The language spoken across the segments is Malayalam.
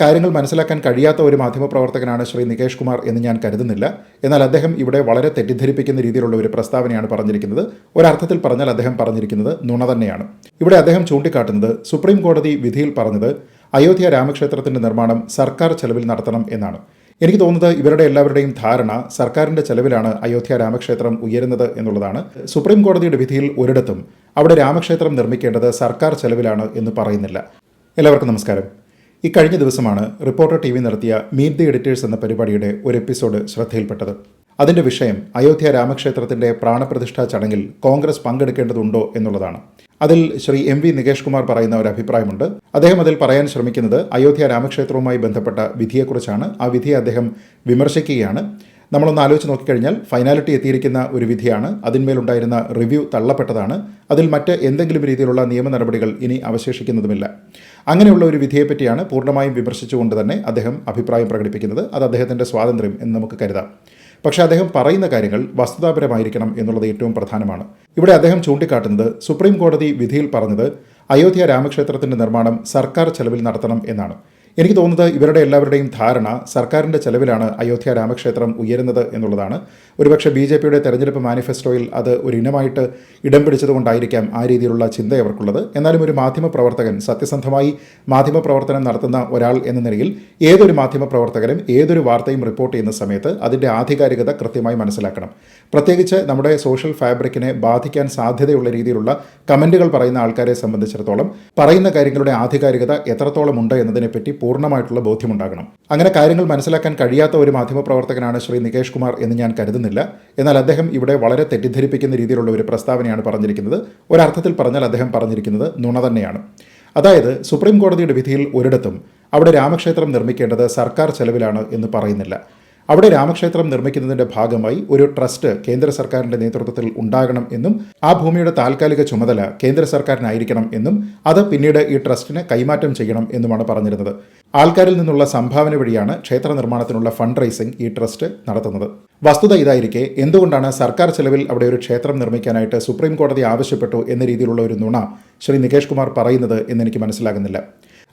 കാര്യങ്ങൾ മനസ്സിലാക്കാൻ കഴിയാത്ത ഒരു മാധ്യമപ്രവർത്തകനാണ് ശ്രീ നികേഷ് കുമാർ എന്ന് ഞാൻ കരുതുന്നില്ല. എന്നാൽ അദ്ദേഹം ഇവിടെ വളരെ തെറ്റിദ്ധരിപ്പിക്കുന്ന രീതിയിലുള്ള ഒരു പ്രസ്താവനയാണ് പറഞ്ഞിരിക്കുന്നത്. ഒരർത്ഥത്തിൽ പറഞ്ഞാൽ അദ്ദേഹം പറഞ്ഞിരിക്കുന്നത് നുണ തന്നെയാണ്. ഇവിടെ അദ്ദേഹം ചൂണ്ടിക്കാട്ടുന്നത് സുപ്രീം കോടതി വിധിയിൽ പറഞ്ഞത് അയോധ്യ രാമക്ഷേത്രത്തിന്റെ നിർമ്മാണം സർക്കാർ ചെലവിൽ നടത്തണം എന്നാണ്. എനിക്ക് തോന്നുന്നത് ഇവരുടെ എല്ലാവരുടെയും ധാരണ സർക്കാരിന്റെ ചെലവിലാണ് അയോധ്യ രാമക്ഷേത്രം ഉയരുന്നത് എന്നുള്ളതാണ്. സുപ്രീം കോടതിയുടെ വിധിയിൽ ഒരിടത്തും അവിടെ രാമക്ഷേത്രം നിർമ്മിക്കേണ്ടത് സർക്കാർ ചെലവിലാണ് എന്ന് പറയുന്നില്ല. എല്ലാവർക്കും നമസ്കാരം. ഇക്കഴിഞ്ഞ ദിവസമാണ് റിപ്പോർട്ടർ ടി വി നടത്തിയ മീറ്റ് ദി എഡിറ്റേഴ്സ് എന്ന പരിപാടിയുടെ ഒരു എപ്പിസോഡ് ശ്രദ്ധയിൽപ്പെട്ടത്. അതിന്റെ വിഷയം അയോധ്യ രാമക്ഷേത്രത്തിന്റെ പ്രാണപ്രതിഷ്ഠാ ചടങ്ങിൽ കോൺഗ്രസ് പങ്കെടുക്കേണ്ടതുണ്ടോ എന്നുള്ളതാണ്. അതിൽ ശ്രീ എം വി നികേഷ് കുമാർ പറയുന്ന ഒരു അഭിപ്രായമുണ്ട്. അദ്ദേഹം അതിൽ പറയാൻ ശ്രമിക്കുന്നത് അയോധ്യ രാമക്ഷേത്രവുമായി ബന്ധപ്പെട്ട വിധിയെക്കുറിച്ചാണ്. ആ വിധിയെ അദ്ദേഹം വിമർശിക്കുകയാണ്. നമ്മളൊന്ന് ആലോചിച്ച് നോക്കിക്കഴിഞ്ഞാൽ ഫൈനാലിറ്റി എത്തിയിരിക്കുന്ന ഒരു വിധിയാണ്. അതിന്മേലുണ്ടായിരുന്ന റിവ്യൂ തള്ളപ്പെട്ടതാണ്. അതിൽ മറ്റ് എന്തെങ്കിലും രീതിയിലുള്ള നിയമ നടപടികൾ ഇനി അവശേഷിക്കുന്നതുമില്ല. അങ്ങനെയുള്ള ഒരു വിധിയെപ്പറ്റിയാണ് പൂർണമായും വിമർശിച്ചുകൊണ്ട് തന്നെ അദ്ദേഹം അഭിപ്രായം പ്രകടിപ്പിക്കുന്നത്. അത് അദ്ദേഹത്തിന്റെ സ്വാതന്ത്ര്യം എന്ന് നമുക്ക് കരുതാം. പക്ഷേ അദ്ദേഹം പറയുന്ന കാര്യങ്ങൾ വസ്തുതാപരമായിരിക്കണം എന്നുള്ളത് ഏറ്റവും പ്രധാനമാണ്. ഇവിടെ അദ്ദേഹം ചൂണ്ടിക്കാട്ടുന്നത് സുപ്രീം കോടതി വിധിയിൽ പറഞ്ഞത് അയോധ്യ രാമക്ഷേത്രത്തിന്റെ നിർമ്മാണം സർക്കാർ ചെലവിൽ നടത്തണം എന്നാണ്. എനിക്ക് തോന്നുന്നത് ഇവരുടെ എല്ലാവരുടെയും ധാരണ സർക്കാരിന്റെ ചെലവിലാണ് അയോധ്യ രാമക്ഷേത്രം ഉയരുന്നത് എന്നുള്ളതാണ്. ഒരുപക്ഷെ ബി ജെ പിയുടെ തെരഞ്ഞെടുപ്പ് മാനിഫെസ്റ്റോയിൽ അത് ഒരു ഇനമായിട്ട് ഇടം പിടിച്ചതുകൊണ്ടായിരിക്കാം ആ രീതിയിലുള്ള ചിന്ത അവർക്കുള്ളത്. എന്നാലും ഒരു മാധ്യമപ്രവർത്തകൻ സത്യസന്ധമായി മാധ്യമപ്രവർത്തനം നടത്തുന്ന ഒരാൾ എന്ന നിലയിൽ ഏതൊരു മാധ്യമ പ്രവർത്തകനും ഏതൊരു വാർത്തയും റിപ്പോർട്ട് ചെയ്യുന്ന സമയത്ത് അതിന്റെ ആധികാരികത കൃത്യമായി മനസ്സിലാക്കണം. പ്രത്യേകിച്ച് നമ്മുടെ സോഷ്യൽ ഫാബ്രിക്കിനെ ബാധിക്കാൻ സാധ്യതയുള്ള രീതിയിലുള്ള കമന്റുകൾ പറയുന്ന ആൾക്കാരെ സംബന്ധിച്ചിടത്തോളം പറയുന്ന കാര്യങ്ങളുടെ ആധികാരികത എത്രത്തോളം ഉണ്ട് എന്നതിനെപ്പറ്റി പൂർണമായിട്ടുള്ള ബോധ്യമുണ്ടാകണം. അങ്ങനെ കാര്യങ്ങൾ മനസ്സിലാക്കാൻ കഴിയാത്ത ഒരു മാധ്യമപ്രവർത്തകനാണ് ശ്രീ നികേഷ് കുമാർ എന്ന് ഞാൻ കരുതുന്നില്ല. എന്നാൽ അദ്ദേഹം ഇവിടെ വളരെ തെറ്റിദ്ധരിപ്പിക്കുന്ന രീതിയിലുള്ള ഒരു പ്രസ്താവനയാണ് പറഞ്ഞിരിക്കുന്നത്. ഒരർത്ഥത്തിൽ പറഞ്ഞാൽ അദ്ദേഹം പറഞ്ഞിരിക്കുന്നത് നുണ തന്നെയാണ്. അതായത് സുപ്രീം കോടതിയുടെ വിധിയിൽ ഒരിടത്തും അവിടെ രാമക്ഷേത്രം നിർമ്മിക്കേണ്ടത് സർക്കാർ ചെലവിലാണ് എന്ന് പറയുന്നില്ല. അവിടെ രാമക്ഷേത്രം നിർമ്മിക്കുന്നതിന്റെ ഭാഗമായി ഒരു ട്രസ്റ്റ് കേന്ദ്ര സർക്കാരിന്റെ നേതൃത്വത്തിൽ ഉണ്ടാകണം എന്നും ആ ഭൂമിയുടെ താൽക്കാലിക ചുമതല കേന്ദ്ര സർക്കാരിനായിരിക്കണം എന്നും അത് പിന്നീട് ഈ ട്രസ്റ്റിന് കൈമാറ്റം ചെയ്യണം എന്നുമാണ് പറഞ്ഞിരുന്നത്. ആൾക്കാരിൽ നിന്നുള്ള സംഭാവന വഴിയാണ് ക്ഷേത്ര നിർമ്മാണത്തിനുള്ള ഫണ്ട് റൈസിംഗ് ഈ ട്രസ്റ്റ് നടത്തുന്നത്. വസ്തുത ഇതായിരിക്കെ എന്തുകൊണ്ടാണ് സർക്കാർ ചെലവിൽ അവിടെ ഒരു ക്ഷേത്രം നിർമ്മിക്കാനായിട്ട് സുപ്രീം കോടതി ആവശ്യപ്പെട്ടു എന്ന രീതിയിലുള്ള ഒരു നുണ ശ്രീ നികേഷ് കുമാർ പറയുന്നത് എന്നെനിക്ക് മനസ്സിലാകുന്നില്ല.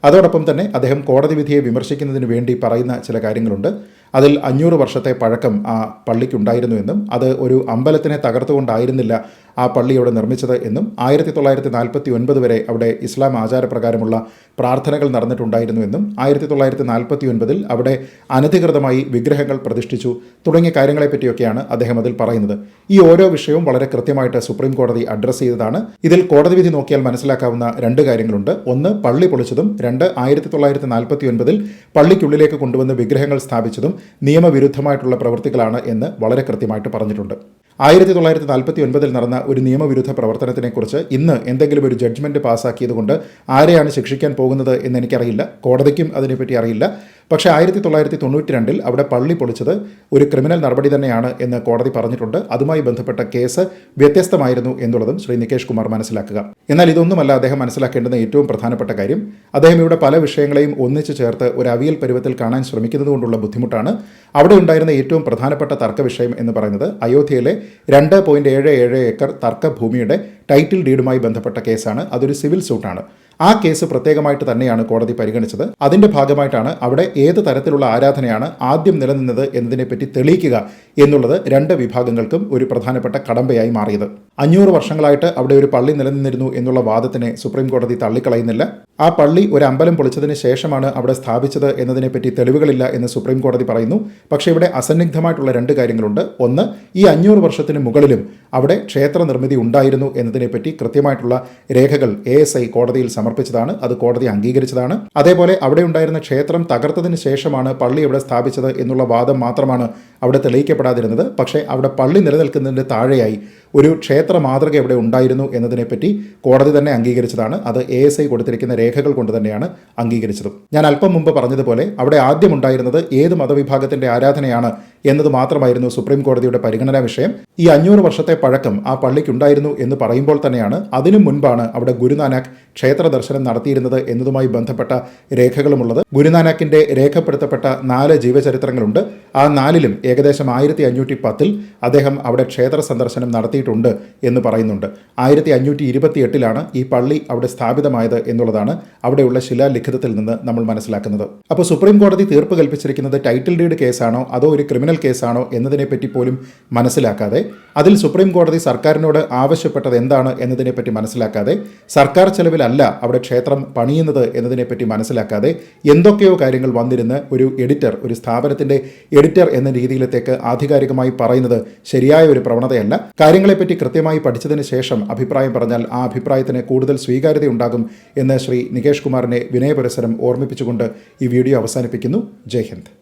അതോടൊപ്പം തന്നെ അദ്ദേഹം കോടതി വിധിയെ വിമർശിക്കുന്നതിന് വേണ്ടി പറയുന്ന ചില കാര്യങ്ങളുണ്ട്. അതിൽ അഞ്ഞൂറ് വർഷത്തെ പഴക്കം ആ പള്ളിക്കുണ്ടായിരുന്നു എന്നും അത് ഒരു അമ്പലത്തിനെ തകർത്തുകൊണ്ടായിരുന്നില്ല ആ പള്ളി അവിടെ നിർമ്മിച്ചത് എന്നും ആയിരത്തി തൊള്ളായിരത്തി നാൽപ്പത്തി ഒൻപത് വരെ അവിടെ ഇസ്ലാം ആചാരപ്രകാരമുള്ള പ്രാർത്ഥനകൾ നടന്നിട്ടുണ്ടായിരുന്നു എന്നും ആയിരത്തി തൊള്ളായിരത്തി നാൽപ്പത്തി ഒൻപതിൽ അവിടെ അനധികൃതമായി വിഗ്രഹങ്ങൾ പ്രതിഷ്ഠിച്ചു തുടങ്ങിയ കാര്യങ്ങളെപ്പറ്റിയൊക്കെയാണ് അദ്ദേഹം അതിൽ പറയുന്നത്. ഈ ഓരോ വിഷയവും വളരെ കൃത്യമായിട്ട് സുപ്രീം കോടതി അഡ്രസ്സ് ചെയ്തതാണ്. ഇതിൽ കോടതി വിധി നോക്കിയാൽ മനസ്സിലാക്കാവുന്ന രണ്ട് കാര്യങ്ങളുണ്ട്. ഒന്ന് പള്ളി പൊളിച്ചതും. രണ്ട് ആയിരത്തി തൊള്ളായിരത്തി നാൽപ്പത്തി ഒൻപതിൽ പള്ളിക്കുള്ളിലേക്ക് കൊണ്ടുവന്ന് വിഗ്രഹങ്ങൾ സ്ഥാപിച്ചതും നിയമവിരുദ്ധമായിട്ടുള്ള പ്രവൃത്തികളാണ് എന്ന് വളരെ കൃത്യമായിട്ട് പറഞ്ഞിട്ടുണ്ട്. ആയിരത്തി തൊള്ളായിരത്തി നാൽപ്പത്തി ഒൻപതിൽ നടന്ന ഒരു നിയമവിരുദ്ധ പ്രവർത്തനത്തിനെക്കുറിച്ച് ഇന്ന് എന്തെങ്കിലും ഒരു ജഡ്ജ്മെന്റ് പാസ്സാക്കിയതുകൊണ്ട് ആരെയാണ് ശിക്ഷിക്കാൻ പോകുന്നത് എന്ന് എനിക്കറിയില്ല. കോടതിക്കും അതിനെപ്പറ്റി അറിയില്ല. പക്ഷേ ആയിരത്തി തൊള്ളായിരത്തി തൊണ്ണൂറ്റി രണ്ടിൽ അവിടെ പള്ളി പൊളിച്ചത് ഒരു ക്രിമിനൽ നടപടി തന്നെയാണ് എന്ന് കോടതി പറഞ്ഞിട്ടുണ്ട്. അതുമായി ബന്ധപ്പെട്ട കേസ് വ്യത്യസ്തമായിരുന്നു എന്നുള്ളതും ശ്രീ നികേഷ് കുമാർ മനസ്സിലാക്കുക. എന്നാൽ ഇതൊന്നുമല്ല അദ്ദേഹം മനസ്സിലാക്കേണ്ടുന്ന ഏറ്റവും പ്രധാനപ്പെട്ട കാര്യം. അദ്ദേഹം ഇവിടെ പല വിഷയങ്ങളെയും ഒന്നിച്ചു ചേർത്ത് ഒരു അവിയൽ പരുവത്തിൽ കാണാൻ ശ്രമിക്കുന്നതുകൊണ്ടുള്ള ബുദ്ധിമുട്ടാണ്. അവിടെ ഉണ്ടായിരുന്ന ഏറ്റവും പ്രധാനപ്പെട്ട തർക്ക വിഷയം എന്ന് പറയുന്നത് അയോധ്യയിലെ രണ്ട് പോയിന്റ് ഏഴ് ഏഴ് ഏക്കർ തർക്ക ഭൂമിയുടെ ടൈറ്റിൽ ഡീഡുമായി ബന്ധപ്പെട്ട കേസാണ്. അതൊരു സിവിൽ സൂട്ടാണ് ആ കേസ് പ്രത്യേകമായിട്ട് തന്നെയാണ് കോടതി പരിഗണിച്ചത്. അതിന്റെ ഭാഗമായിട്ടാണ് അവിടെ ഏത് തരത്തിലുള്ള ആരാധനയാണ് ആദ്യം നിലനിന്നത് എന്നതിനെപ്പറ്റി തെളിയിക്കുക എന്നുള്ളത് രണ്ട് വിഭാഗങ്ങൾക്കും ഒരു പ്രധാനപ്പെട്ട കടമ്പയായി മാറിയത്. അഞ്ഞൂറ് വർഷങ്ങളായിട്ട് അവിടെ ഒരു പള്ളി നിലനിന്നിരുന്നു എന്നുള്ള വാദത്തിനെ സുപ്രീം കോടതി തള്ളിക്കളയുന്നില്ല. ആ പള്ളി ഒരു അമ്പലം പൊളിച്ചതിന് ശേഷമാണ് അവിടെ സ്ഥാപിച്ചത് എന്നതിനെപ്പറ്റി തെളിവുകളില്ല എന്ന് സുപ്രീം കോടതി പറയുന്നു. പക്ഷേ ഇവിടെ അസന്നിഗ്ധമായിട്ടുള്ള രണ്ട് കാര്യങ്ങളുണ്ട്. ഒന്ന് ഈ അഞ്ഞൂറ് വർഷത്തിന് മുകളിലും അവിടെ ക്ഷേത്ര നിർമ്മിതി ഉണ്ടായിരുന്നു എന്നതിനെപ്പറ്റി കൃത്യമായിട്ടുള്ള രേഖകൾ എ കോടതിയിൽ സമർപ്പിച്ചതാണ്. അത് കോടതി അംഗീകരിച്ചതാണ്. അതേപോലെ അവിടെ ഉണ്ടായിരുന്ന ക്ഷേത്രം തകർത്തതിന് ശേഷമാണ് പള്ളി ഇവിടെ സ്ഥാപിച്ചത് എന്നുള്ള വാദം മാത്രമാണ് അവിടെ തെളിയിക്കപ്പെടാതിരുന്നത്. പക്ഷേ അവിടെ പള്ളി നിലനിൽക്കുന്നതിന്റെ താഴെയായി ഒരു ക്ഷേത്ര മാതൃക ഇവിടെ ഉണ്ടായിരുന്നു എന്നതിനെപ്പറ്റി കോടതി തന്നെ അംഗീകരിച്ചതാണ്. അത് എ എസ് ഐ കൊടുത്തിരിക്കുന്ന രേഖകൾ കൊണ്ട് തന്നെയാണ് അംഗീകരിച്ചതും. ഞാൻ അല്പം മുമ്പ് പറഞ്ഞതുപോലെ അവിടെ ആദ്യം ഉണ്ടായിരുന്നത് ഏത് മതവിഭാഗത്തിന്റെ ആരാധനയാണ് എന്നത് മാത്രമായിരുന്നു സുപ്രീം കോടതിയുടെ പരിഗണനാ വിഷയം. ഈ അഞ്ഞൂറ് വർഷത്തെ പഴക്കം ആ പള്ളിക്കുണ്ടായിരുന്നു എന്ന് പറയുമ്പോൾ തന്നെയാണ് അതിനു മുൻപാണ് അവിടെ ഗുരുനാനാക്ക് ക്ഷേത്ര ദർശനം നടത്തിയിരുന്നത് എന്നതുമായി ബന്ധപ്പെട്ട രേഖകളുമുള്ളത്. ഗുരുനാനാക്കിന്റെ രേഖപ്പെടുത്തപ്പെട്ട നാല് ജീവചരിത്രങ്ങളുണ്ട്. ആ നാലിലും ഏകദേശം ആയിരത്തി അഞ്ഞൂറ്റി പത്തിൽ അദ്ദേഹം അവിടെ ക്ഷേത്ര സന്ദർശനം നടത്തിയിട്ടുണ്ട് എന്ന് പറയുന്നുണ്ട്. ആയിരത്തി അഞ്ഞൂറ്റി ഇരുപത്തി എട്ടിലാണ് ഈ പള്ളി അവിടെ സ്ഥാപിതമായത് എന്നുള്ളതാണ് അവിടെയുള്ള ശിലാലിഖിതത്തിൽ നിന്ന് നമ്മൾ മനസ്സിലാക്കുന്നത്. അപ്പോൾ സുപ്രീം കോടതി തീർപ്പ് കൽപ്പിച്ചിരിക്കുന്നത് ടൈറ്റിൽ ഡീഡ് കേസാണോ അതോ ഒരു ക്രിമിനൽ കേസാണോ എന്നതിനെപ്പറ്റി പോലും മനസ്സിലാക്കാതെ അതിൽ സുപ്രീം കോടതി സർക്കാരിനോട് ആവശ്യപ്പെട്ടത് എന്താണ് എന്നതിനെപ്പറ്റി മനസ്സിലാക്കാതെ സർക്കാർ ചെലവിലല്ല അവിടെ ക്ഷേത്രം പണിയുന്നത് എന്നതിനെപ്പറ്റി മനസ്സിലാക്കാതെ എന്തൊക്കെയോ കാര്യങ്ങൾ വന്നിരുന്ന് ഒരു എഡിറ്റർ ഒരു സ്ഥാപനത്തിന്റെ എഡിറ്റർ എന്ന രീതിയിലത്തേക്ക് ആധികാരികമായി പറയുന്നത് ശരിയായ ഒരു പ്രവണതയല്ല. കാര്യങ്ങളെപ്പറ്റി കൃത്യമായി പഠിച്ചതിന് ശേഷം അഭിപ്രായം പറഞ്ഞാൽ ആ അഭിപ്രായത്തിന് കൂടുതൽ സ്വീകാര്യതയുണ്ടാകും എന്ന് ശ്രീ നികേഷ് കുമാറിനെ വിനയപുരസരം ഓർമ്മിപ്പിച്ചുകൊണ്ട് ഈ വീഡിയോ അവസാനിപ്പിക്കുന്നു. ജയ് ഹിന്ദ്.